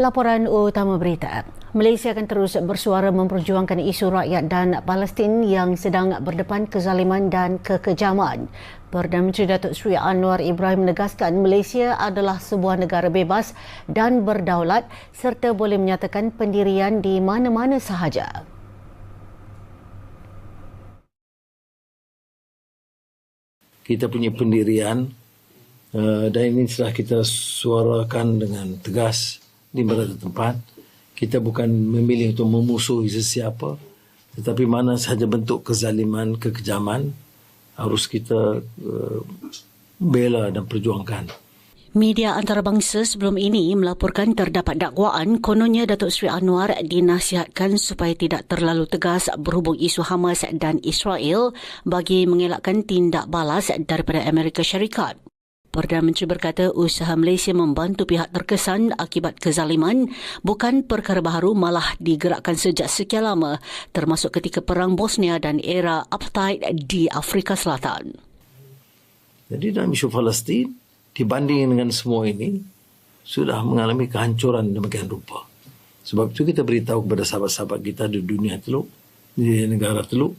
Laporan utama berita. Malaysia akan terus bersuara memperjuangkan isu rakyat dan Palestin yang sedang berdepan kezaliman dan kekejaman. Perdana Menteri Datuk Seri Anwar Ibrahim menegaskan Malaysia adalah sebuah negara bebas dan berdaulat serta boleh menyatakan pendirian di mana-mana sahaja. Kita punya pendirian uh, dan ini telah kita suarakan dengan tegas di beberapa tempat kita bukan memilih untuk memusuhi sesiapa tetapi mana sahaja bentuk kezaliman kekejaman harus kita uh, bela dan perjuangkan Media antarabangsa sebelum ini melaporkan terdapat dakwaan kononnya Datuk Seri Anwar dinasihatkan supaya tidak terlalu tegas berhubung isu Hamas dan Israel bagi mengelakkan tindak balas daripada Amerika Syarikat. Perdana Menteri berkata usaha Malaysia membantu pihak terkesan akibat kezaliman bukan perkara baru malah digerakkan sejak sekian lama termasuk ketika Perang Bosnia dan era apartheid di Afrika Selatan. Jadi dalam isu Palestin dibanding dengan semua ini sudah mengalami kehancuran demikian rupa. Sebab itu kita beritahu kepada sahabat-sahabat kita di dunia teluk, di negara teluk,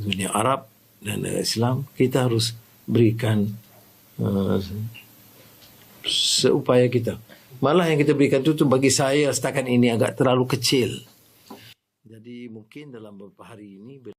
dunia Arab dan Islam, kita harus berikan uh, seupaya kita. Malah yang kita berikan itu, itu bagi saya setakat ini agak terlalu kecil. Jadi mungkin dalam beberapa hari ini